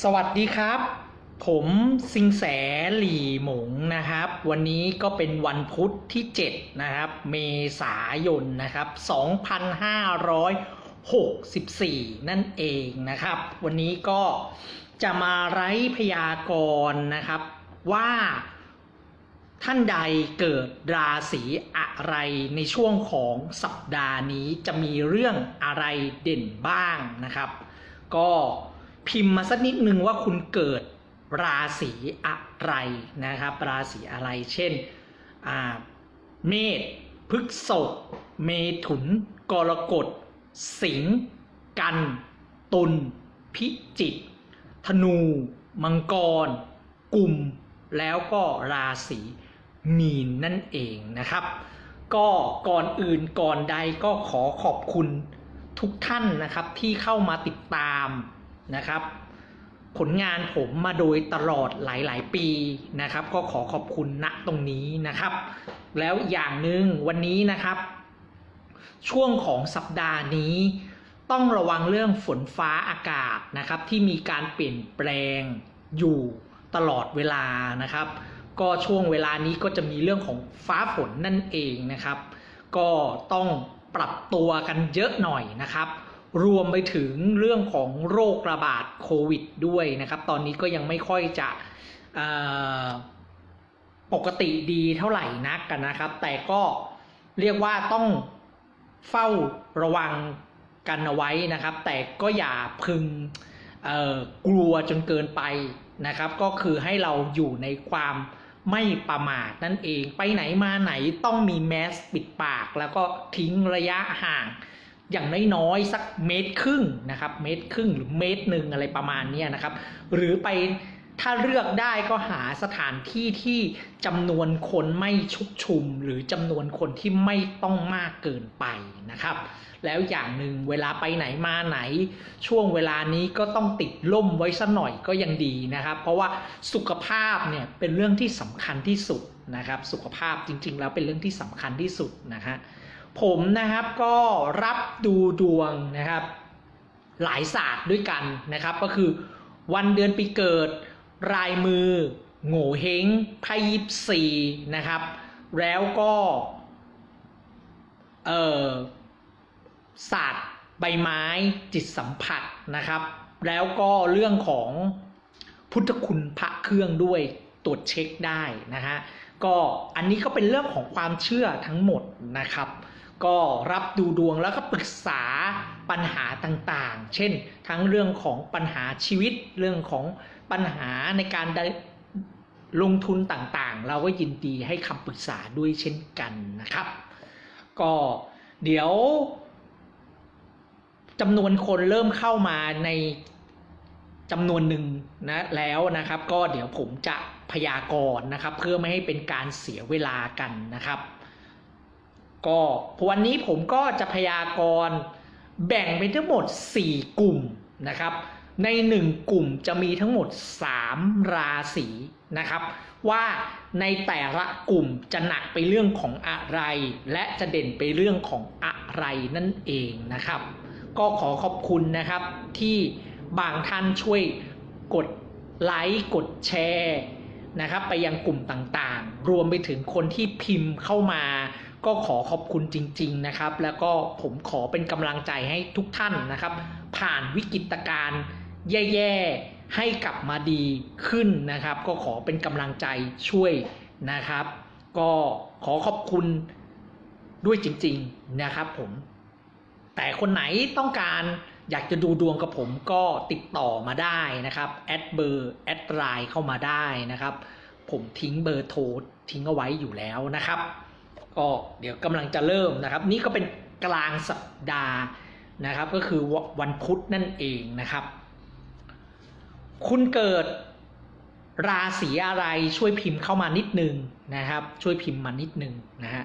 สวัสดีครับ ผมสิงแสหลี่หมงนะครับ วันนี้ก็เป็นวันพุธที่ 7 นะครับ เมษายนนะครับ 2564 นั่นเองนะครับ วันนี้ก็จะมาไร้พยากรณ์นะครับว่าท่านใดเกิดราศีอะไรในช่วงของสัปดาห์นี้จะมีเรื่องอะไรเด่นบ้างนะครับ ก็ พิมพ์มาสักนิดนึงว่าคุณเกิดราศีอะไรนะครับ ราศีอะไรเช่นอ่าเมษพฤกษภเมถุน กรกฎ สิงห์กัน ตุลพิจิกธนู มังกรกุมแล้วก็ราศีมีนนั่นเองนะครับ ก็ก่อนอื่นก่อนใดก็ขอขอบคุณทุกท่านนะครับที่เข้ามาติดตาม นะครับ ผลงานผมมาโดยตลอดหลาย ๆ ปีนะครับ ก็ขอขอบคุณณตรงนี้นะครับ แล้วอย่างหนึ่งวันนี้นะครับ ช่วงของสัปดาห์นี้ต้องระวังเรื่องฝนฟ้าอากาศนะครับ ที่มีการเปลี่ยนแปลงอยู่ตลอดเวลานะครับ ก็ช่วงเวลานี้ก็จะมีเรื่องของฟ้าฝนนั่นเองนะครับ ก็ต้องปรับตัวกันเยอะหน่อยนะครับ รวมไปถึงเรื่องของโรคระบาดโควิดด้วยนะครับ ตอนนี้ก็ยังไม่ค่อยจะปกติดีเท่าไหร่นักกันนะครับ แต่ก็เรียกว่าต้องเฝ้าระวังกันเอาไว้นะครับ แต่ก็อย่าพึงกลัวจนเกินไปนะครับ ก็คือให้เราอยู่ในความไม่ประมาทนั่นเอง ไปไหนมาไหนต้องมีแมสปิดปาก แล้วก็ทิ้งระยะห่าง อย่างน้อยๆสักเมตรครึ่งนะครับ เมตรครึ่งหรือเมตรหนึ่งอะไรประมาณนี้นะครับ หรือไปถ้าเลือกได้ก็หาสถานที่ที่จำนวนคนไม่ชุกชุม หรือจำนวนคนที่ไม่ต้องมากเกินไปนะครับ แล้วอย่างหนึ่งเวลาไปไหนมาไหน ช่วงเวลานี้ก็ต้องติดล่มไว้สัหน่อยก็ยังดีนะครับ เพราะว่าสุขภาพเนี่ยเป็นเรื่องที่สำคัญที่สุดนะครับ สุขภาพจริงๆ แล้วเป็นเรื่องที่สำคัญที่สุดนะฮะ ผมนะครับก็รับดูดวงนะครับ หลายศาสตร์ด้วยกันนะครับ ก็คือวันเดือนปีเกิด รายมือ โง่เฮงไพ่ยิปซีนะครับ แล้วก็เออศาสตร์ใบไม้จิตสัมผัสนะครับ แล้วก็เรื่องของพุทธคุณพระเครื่องด้วยตรวจเช็คได้นะฮะก็อันนี้ก็เป็นเรื่องของความเชื่อทั้งหมดนะครับ ก็รับดูดวงแล้วก็ปรึกษาปัญหาต่างๆ เช่น ทั้งเรื่องของปัญหาชีวิต เรื่องของปัญหาในการได้ลงทุนต่างๆ เราก็ยินดีให้คำปรึกษาด้วยเช่นกันนะครับ ก็เดี๋ยวจำนวนคนเริ่มเข้ามาในจำนวนหนึ่งนะแล้วนะครับ ก็เดี๋ยวผมจะพยากรณ์นะครับ เพื่อไม่ให้เป็นการเสียเวลากันนะครับ ก็วันนี้ผมก็จะพยากรณ์แบ่งเป็นทั้งหมด 4 กลุ่มนะครับ ใน 1 กลุ่มจะมีทั้งหมด 3 ราศีนะครับ ว่าในแต่ละกลุ่มจะหนักไปเรื่องของอะไร และจะเด่นไปเรื่องของอะไรนั่นเองนะครับ ก็ขอขอบคุณนะครับที่บางท่านช่วยกดไลค์กดแชร์นะครับ ไปยังกลุ่มต่างๆ รวมไปถึงคนที่พิมพ์เข้ามา ก็ขอขอบคุณจริง ๆนะครับ แล้วก็ผมขอเป็นกำลังใจให้ทุกท่านนะครับ ผ่านวิกฤตการณ์แย่ๆให้กลับมาดีขึ้นนะครับ ก็ขอเป็นกำลังใจช่วยนะครับ ก็ขอขอบคุณด้วยจริง ๆนะครับผม แต่คนไหนต้องการอยากจะดูดวงกับผมก็ติดต่อมาได้นะครับแอดเบอร์แอดไลน์เข้ามาได้นะครับ ผมทิ้งเบอร์โทรทิ้งเอาไว้อยู่แล้วนะครับ ก็เดี๋ยวกำลังจะเริ่มนะครับ นี่ก็เป็นกลางสัปดาห์นะครับ ก็คือวันพุธนั่นเองนะครับ คุณเกิดราศีอะไรช่วยพิมพ์เข้ามานิดนึงนะครับ ช่วยพิมพ์มานิดนึงนะฮะ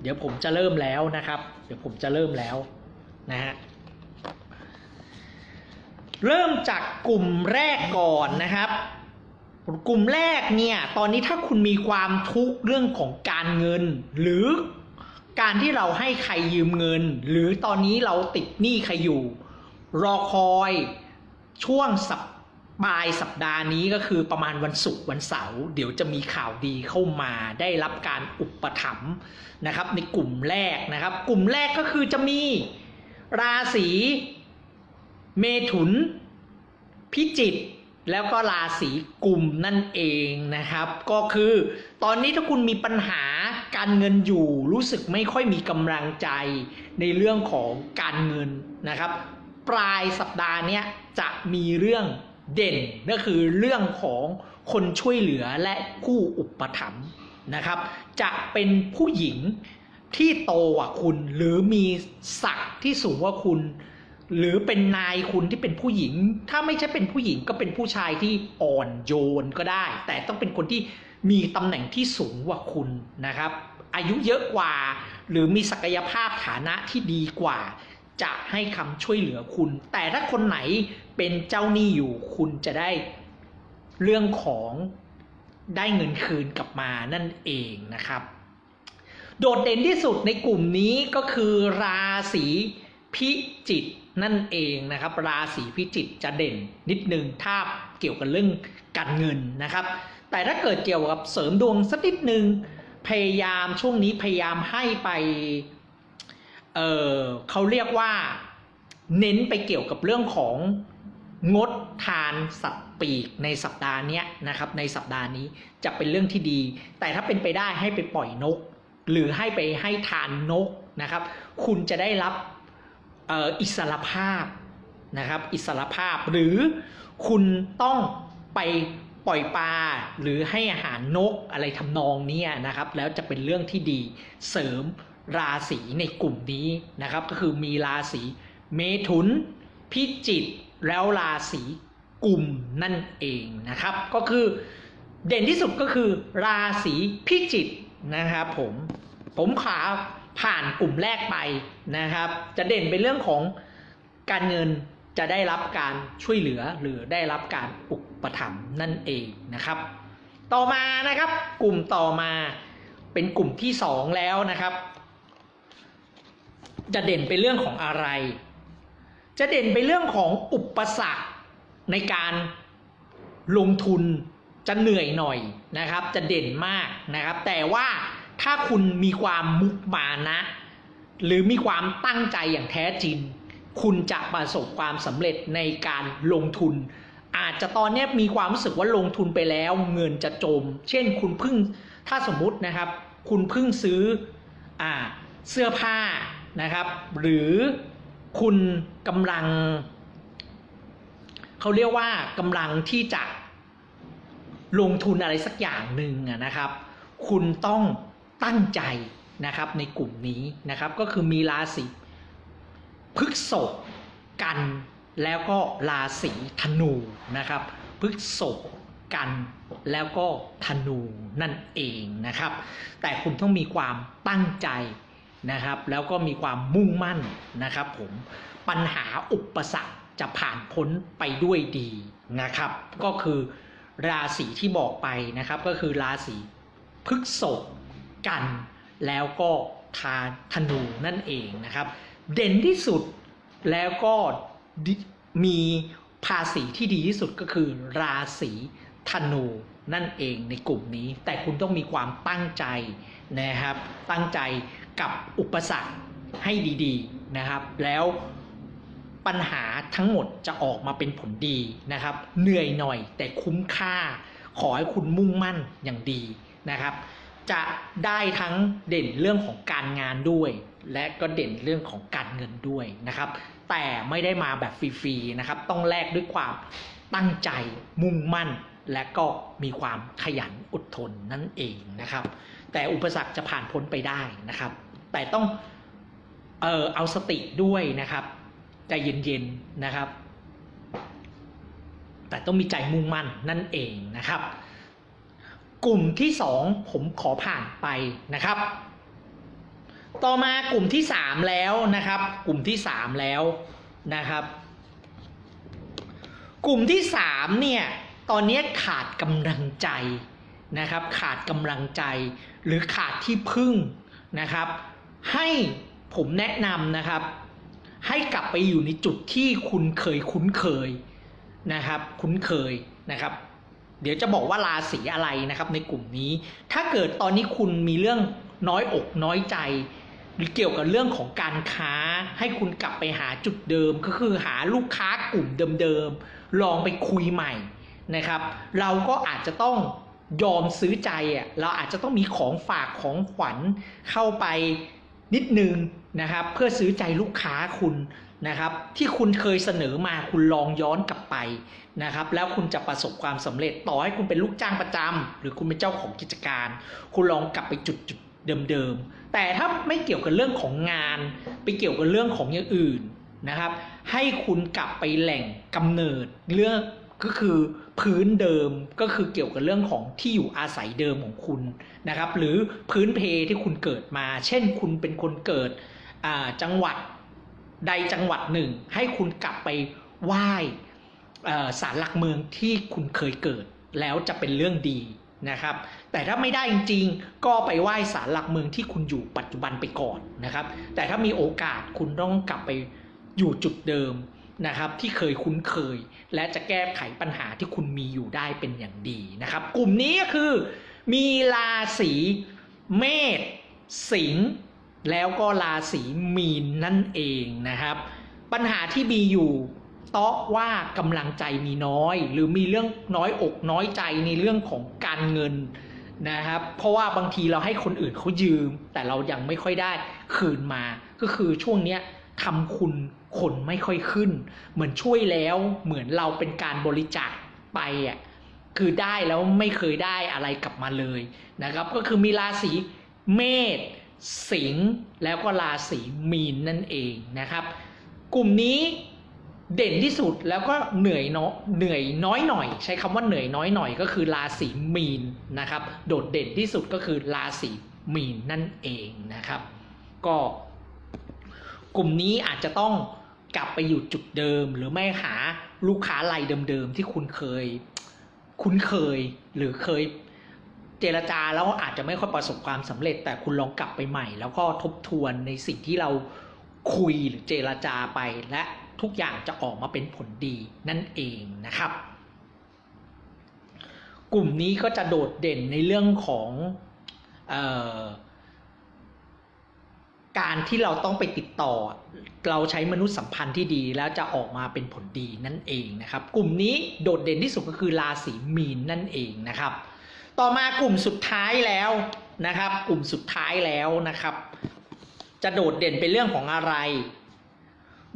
เดี๋ยวผมจะเริ่มแล้วนะครับ เดี๋ยวผมจะเริ่มแล้วนะฮะเริ่มจากกลุ่มแรกก่อนนะครับ กลุ่มแรกเนี่ยตอนนี้ถ้าคุณมีความทุกข์เรื่องของการเงิน หรือการที่เราให้ใครยืมเงิน หรือตอนนี้เราติดหนี้ใครอยู่ รอคอยช่วงสัปปลายสัปดาห์นี้ก็คือประมาณวันศุกร์วันเสาร์เดี๋ยวจะมีข่าวดีเข้ามาได้รับการอุปถัมภ์นะครับ ในกลุ่มแรกนะครับ กลุ่มแรกก็คือจะมีราศีเมถุน พิจิก แล้วก็ราศีกุมนั่นเองนะครับ ก็คือตอนนี้ถ้าคุณมีปัญหาการเงินอยู่ รู้สึกไม่ค่อยมีกำลังใจในเรื่องของการเงินนะครับ ปลายสัปดาห์นี้จะมีเรื่องเด่นก็คือเรื่องของคนช่วยเหลือและผู้อุปถัมภ์นะครับ จะเป็นผู้หญิงที่โตกว่าคุณหรือมีศักดิ์ที่สูงกว่าคุณ หรือเป็นนายคุณที่เป็นผู้หญิง ถ้าไม่ใช่เป็นผู้หญิงก็เป็นผู้ชายที่อ่อนโยนก็ได้ แต่ต้องเป็นคนที่มีตำแหน่งที่สูงกว่าคุณนะครับ อายุเยอะกว่า หรือมีศักยภาพฐานะที่ดีกว่า จะให้คำช่วยเหลือคุณ แต่ถ้าคนไหนเป็นเจ้าหนี้อยู่คุณจะได้เรื่องของได้เงินคืนกลับมานั่นเองนะครับ โดดเด่นที่สุดในกลุ่มนี้ก็คือราศีพิจิก นั่นเองนะครับ ราศีพิจิกจะเด่นนิดนึงถ้าเกี่ยวกับเรื่องการเงินนะครับ แต่ถ้าเกิดเกี่ยวกับเสริมดวงสักนิดนึงพยายามช่วงนี้พยายามให้ไปเออเขาเรียกว่าเน้นไปเกี่ยวกับเรื่องของงดทานสัตว์ปีกในสัปดาห์นี้นะครับ ในสัปดาห์นี้จะเป็นเรื่องที่ดี แต่ถ้าเป็นไปได้ให้ไปปล่อยนก หรือให้ไปให้ทานนกนะครับ คุณจะได้รับ อิสรภาพนะครับ อิสรภาพหรือคุณต้องไปปล่อยปลาหรือให้อาหารนกอะไรทำนองนี้นะครับ แล้วจะเป็นเรื่องที่ดีเสริมราศีในกลุ่มนี้นะครับ ก็คือมีราศีเมถุน พิจิกแล้วราศีกลุ่มนั่นเองนะครับ ก็คือเด่นที่สุดก็คือราศีพิจิกนะครับผมผมขา ผ่านกลุ่มแรกไปนะครับ จะเด่นเป็นเรื่องของการเงินจะได้รับการช่วยเหลือหรือได้รับการอุปถัมภ์นั่นเองนะครับ ต่อมานะครับ กลุ่มต่อมาเป็นกลุ่มที่สองแล้วนะครับ จะเด่นเป็นเรื่องของอะไร จะเด่นไปเรื่องของอุปสรรคในการลงทุนจะเหนื่อยหน่อยนะครับ จะเด่นมากนะครับ แต่ว่า ถ้าคุณมีความมุมานะ หรือมีความตั้งใจอย่างแท้จริง คุณจะประสบความสำเร็จในการลงทุน อาจจะตอนนี้มีความรู้สึกว่าลงทุนไปแล้วเงินจะจม เช่นคุณพิ่งถ้าสมมุตินะครับ คุณพิ่งซื้ออเสื้อผ้านะครับ หรือคุณกำลังเขาเรียกว่ากำลังที่จะลงทุนอะไรสักอย่างหนึ่งนะครับ คุณต้อง ตั้งใจนะครับในกลุ่มนี้นะครับก็คือมีราศีพฤกษภกันแล้วก็ราศีธนูนะครับพฤกษภกันแล้วก็ธนูนั่นเองนะครับ แต่คุณต้องมีความตั้งใจนะครับ แล้วก็มีความมุ่งมั่นนะครับ ผมปัญหาอุปสรรคจะผ่านพ้นไปด้วยดีนะครับ ก็คือราศีที่บอกไปนะครับ ก็คือราศีพฤกษภ กัน แล้วก็ทาธนูนั่นเองนะครับ เด่นที่สุดแล้วก็มีภาษีที่ดีที่สุดก็คือ ราศีธนูนั่นเองในกลุ่มนี้ แต่คุณต้องมีความตั้งใจนะครับ ตั้งใจกับอุปสรรคให้ดีๆนะครับ แล้วปัญหาทั้งหมดจะออกมาเป็นผลดีนะครับ เหนื่อยหน่อยแต่คุ้มค่า ขอให้คุณมุ่งมั่นอย่างดีนะครับ จะได้ทั้งเด่นเรื่องของการงานด้วย และก็เด่นเรื่องของการเงินด้วยนะครับ แต่ไม่ได้มาแบบฟรีๆนะครับ ต้องแลกด้วยความตั้งใจมุ่งมั่น และก็มีความขยันอดทนนั่นเองนะครับ แต่อุปสรรคจะผ่านพ้นไปได้นะครับ แต่ต้องเออเอาสติด้วยนะครับใจเย็นๆนะครับ แต่ต้องมีใจมุ่งมั่นนั่นเองนะครับ กลุ่มที่สองผมขอผ่านไปนะครับ ต่อมากลุ่มที่สามแล้วนะครับ กลุ่มที่สามแล้วนะครับ กลุ่มที่สามเนี่ย ตอนนี้ขาดกำลังใจนะครับ ขาดกำลังใจหรือขาดที่พึ่งนะครับ ให้ผมแนะนำนะครับ ให้กลับไปอยู่ในจุดที่คุณเคยคุ้นเคยนะครับ คุ้นเคยนะครับ เดี๋ยวจะบอกว่าราศีอะไรนะครับในกลุ่มนี้ ถ้าเกิดตอนนี้คุณมีเรื่องน้อยอกน้อยใจ หรือเกี่ยวกับเรื่องของการค้า ให้คุณกลับไปหาจุดเดิม ก็คือหาลูกค้ากลุ่มเดิมๆ ลองไปคุยใหม่นะครับ เราก็อาจจะต้องยอมซื้อใจอะเราอาจจะต้องมีของฝากของขวัญเข้าไป นิดนึงนะครับเพื่อซื้อใจลูกค้าคุณนะครับ ที่คุณเคยเสนอมาคุณลองย้อนกลับไปนะครับ แล้วคุณจะประสบความสำเร็จต่อให้คุณเป็นลูกจ้างประจำหรือคุณเป็นเจ้าของกิจการ คุณลองกลับไปจุดจุดเดิมๆแต่ถ้าไม่เกี่ยวกับเรื่องของงาน ไปเกี่ยวกับเรื่องของอย่างอื่นนะครับ ให้คุณกลับไปแหล่งกำเนิดเรื่องก็คือ พื้นเดิมก็คือเกี่ยวกับเรื่องของที่อยู่อาศัยเดิมของคุณนะครับ หรือพื้นเพที่คุณเกิดมา เช่นคุณเป็นคนเกิดจังหวัดใดจังหวัดหนึ่ง ให้คุณกลับไปไหว้ศาลหลักเมืองที่คุณเคยเกิดแล้วจะเป็นเรื่องดีนะครับ แต่ถ้าไม่ได้จริงๆ ก็ไปไหว้ศาลหลักเมืองที่คุณอยู่ปัจจุบันไปก่อนนะครับ แต่ถ้ามีโอกาสคุณต้องกลับไปอยู่จุดเดิม นะครับที่เคยคุ้นเคย และจะแก้ไขปัญหาที่คุณมีอยู่ได้เป็นอย่างดีนะครับ กลุ่มนี้ก็คือ มีราศีเมษสิงห์แล้วก็ราศีมีนนั่นเองนะครับ ปัญหาที่มีอยู่เตาะว่ากำลังใจมีน้อย หรือมีเรื่องน้อยอกน้อยใจในเรื่องของการเงินนะครับ เพราะว่าบางทีเราให้คนอื่นเขายืม แต่เรายังไม่ค่อยได้คืนมา ก็คือช่วงเนี้ย ทำคุณคนไม่ค่อยขึ้น เหมือนช่วยแล้วเหมือนเราเป็นการบริจาคไปอะคือได้แล้วไม่เคยได้อะไรกลับมาเลยนะครับ ก็คือมีราศีเมษสิงห์แล้วก็ราศีมีนนั่นเองนะครับ กลุ่มนี้เด่นที่สุดแล้วก็เหนื่อยเนาะเหนื่อยน้อยหน่อย ใช้คำว่าเหนื่อยน้อยหน่อย ก็คือราศีมีนนะครับ โดดเด่นที่สุดก็คือราศีมีนนั่นเองนะครับ ก็ กลุ่มนี้อาจจะต้องกลับไปอยู่จุดเดิม หรือไม่หาลูกค้ารายเดิมๆที่คุณเคย คุ้นเคยหรือเคยเจรจาแล้วอาจจะไม่ค่อยประสบความสำเร็จ แต่คุณลองกลับไปใหม่ แล้วก็ทบทวนในสิ่งที่เราคุยหรือเจรจาไปและทุกอย่างจะออกมาเป็นผลดีนั่นเองนะครับ กลุ่มนี้ก็จะโดดเด่นในเรื่องของออ การที่เราต้องไปติดต่อ เราใช้มนุษยสัมพันธ์ที่ดีแล้วจะออกมาเป็นผลดีนั่นเองนะครับ กลุ่มนี้โดดเด่นที่สุดก็คือราศีมีนนั่นเองนะครับ ต่อมากลุ่มสุดท้ายแล้วนะครับ กลุ่มสุดท้ายแล้วนะครับ จะโดดเด่นเป็นเรื่องของอะไร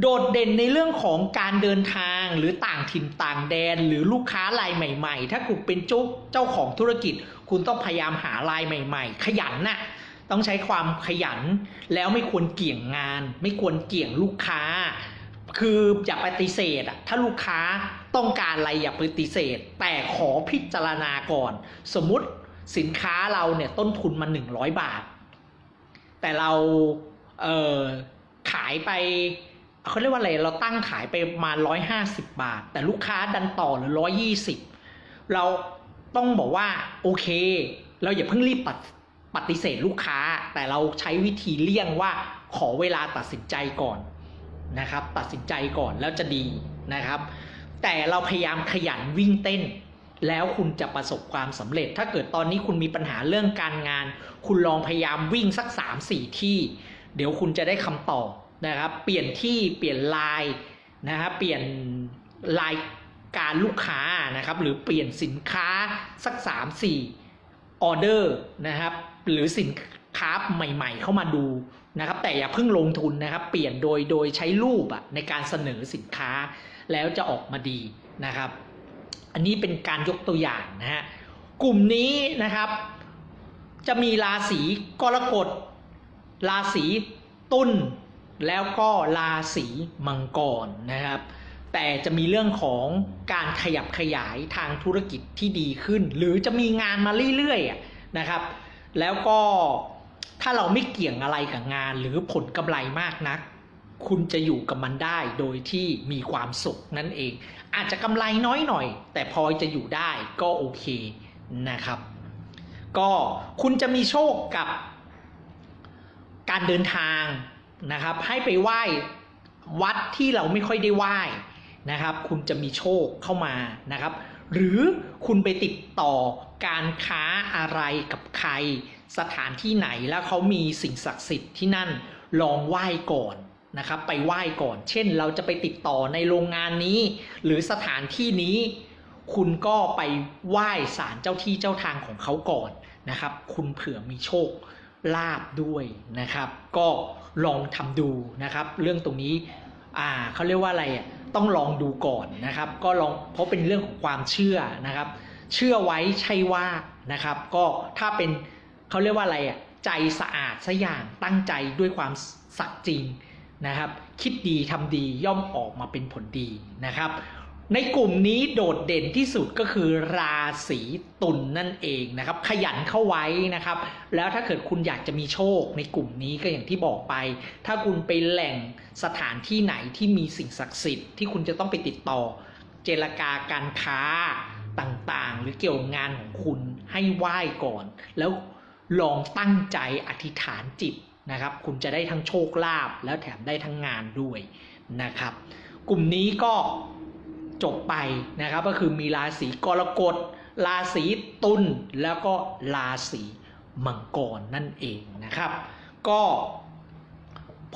โดดเด่นในเรื่องของการเดินทางหรือต่างถิ่นต่างแดนหรือลูกค้ารายใหม่ ๆ ถ้าคุณเป็นเจ้าเจ้าของธุรกิจ คุณต้องพยายามหารายใหม่ ๆ ขยันน่ะ ต้องใช้ความขยัน แล้วไม่ควรเกี่ยงงาน ไม่ควรเกี่ยงลูกค้า คืออย่าปฏิเสธอะถ้าลูกค้าต้องการอะไรอย่าปฏิเสธ แต่ขอพิจารณาก่อน สมมุติสินค้าเราเนี่ยต้นทุนมา 100 บาท แต่เราเออขายไปเขาเรียกว่าอะไร เราตั้งขายไปมาร้อยห้าสิบบาท แต่ลูกค้าดันต่อหรือร้อยี่สิบเราต้องบอกว่า โอเค เราอย่าเพิ่งรีบปฏิ ปฏิเสธลูกค้า แต่เราใช้วิธีเลี่ยงว่าขอเวลาตัดสินใจก่อนนะครับ ตัดสินใจก่อนแล้วจะดีนะครับ แต่เราพยายามขยันวิ่งเต้น แล้วคุณจะประสบความสำเร็จ ถ้าเกิดตอนนี้คุณมีปัญหาเรื่องการงาน คุณลองพยายามวิ่งสัก 3-4 ที่ เดี๋ยวคุณจะได้คำตอบนะครับ เปลี่ยนที่เปลี่ยนลน์นะครับเปลี่ยนรายการลูกค้านะครับ หรือเปลี่ยนสินค้าสัก 3-4ออเดอร์นะครับ หรือสินค้าใหม่ๆ เข้ามาดูนะครับ แต่อย่าเพิ่งลงทุนนะครับ เปลี่ยนโดยโดยใช้รูปอะในการเสนอสินค้าแล้วจะออกมาดีนะครับ อันนี้เป็นการยกตัวอย่างนะฮะกลุ่มนี้นะครับ จะมีราศีกรกฎราศีตุลแล้วก็ราศีมังกรนะครับ แต่จะมีเรื่องของการขยับขยายทางธุรกิจที่ดีขึ้น หรือจะมีงานมาเรื่อยๆนะครับ แล้วก็ถ้าเราไม่เกี่ยงอะไรกับงานหรือผลกำไรมากนัก คุณจะอยู่กับมันได้โดยที่มีความสุขนั่นเอง อาจจะกำไรน้อยหน่อย แต่พอจะอยู่ได้ก็โอเคนะครับ ก็คุณจะมีโชคกับการเดินทางนะครับ ให้ไปไหว้วัดที่เราไม่ค่อยได้ไหว้นะครับ คุณจะมีโชคเข้ามานะครับ หรือคุณไปติดต่อการค้าอะไรกับใคร สถานที่ไหนแล้วเขามีสิ่งศักดิ์สิทธิ์ที่นั่นลองไหว้ก่อนนะครับไปไหว้ก่อน เช่นเราจะไปติดต่อในโรงงานนี้ หรือสถานที่นี้ คุณก็ไปไหว้ศาลเจ้าที่เจ้าทางของเขาก่อนนะครับ คุณเผื่อมีโชคลาบด้วยนะครับ ก็ลองทำดูนะครับ เรื่องตรงนี้อ่าเขาเรียกว่าอะไรอะ ต้องลองดูก่อนนะครับ ก็ลองเพราะเป็นเรื่องของความเชื่อนะครับ เชื่อไว้ใช่ว่านะครับ ก็ถ้าเป็นเขาเรียกว่าอะไรอะใจสะอาดสัอย่างตั้งใจด้วยความสัตย์จริงนะครับ คิดดีทำดีย่อมออกมาเป็นผลดีนะครับ ในกลุ่มนี้โดดเด่นที่สุดก็คือราศีตุลนนั่นเองนะครับ ขยันเข้าไว้นะครับ แล้วถ้าเกิดคุณอยากจะมีโชคในกลุ่มนี้ก็อย่างที่บอกไป ถ้าคุณไปแหล่งสถานที่ไหนที่มีสิ่งศักดิ์สิทธิ์ที่คุณจะต้องไปติดต่อ เจรจาการค้าต่างๆ หรือเกี่ยวกับงานของคุณให้ไหว้ก่อน แล้วลองตั้งใจอธิษฐานจิตนะครับ คุณจะได้ทั้งโชคลาภแล้วแถมได้ทั้งงานด้วยนะครับ กลุ่มนี้ก็ จบไปนะครับ ก็คือมีราศีกรกฎ ราศีตุลแล้วก็ราศีมังกรนั่นเองนะครับ ก็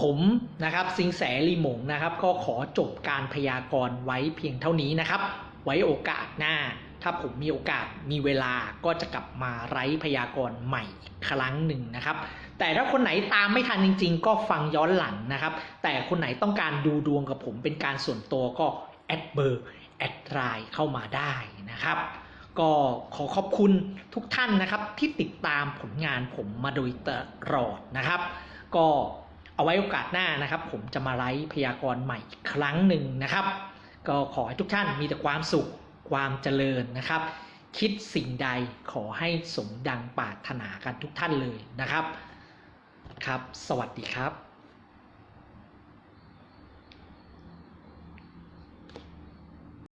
ผมนะครับสิงแสลีหมงนะครับ ก็ขอจบการพยากรณ์ไว้เพียงเท่านี้นะครับ ไว้โอกาสหน้า ถ้าผมมีโอกาสมีเวลาก็จะกลับมาไร้พยากรณ์ใหม่อีกครั้งหนึ่งนะครับ แต่ถ้าคนไหนตามไม่ทันจริง ๆ ก็ฟังย้อนหลังนะครับ แต่คนไหนต้องการดูดวงกับผมเป็นการส่วนตัวก็ แอดเบอร์แอดไลน์เข้ามาได้นะครับ ก็ขอขอบคุณทุกท่านนะครับที่ติดตามผลงานผมมาโดยตลอดนะครับ ก็เอาไว้โอกาสหน้านะครับ ผมจะมาไลฟ์พยากรณ์ใหม่อีกครั้งหนึ่งนะครับ ก็ขอให้ทุกท่านมีแต่ความสุขความเจริญนะครับ คิดสิ่งใดขอให้สมดังปรารถนากันทุกท่านเลยนะครับครับ สวัสดีครับ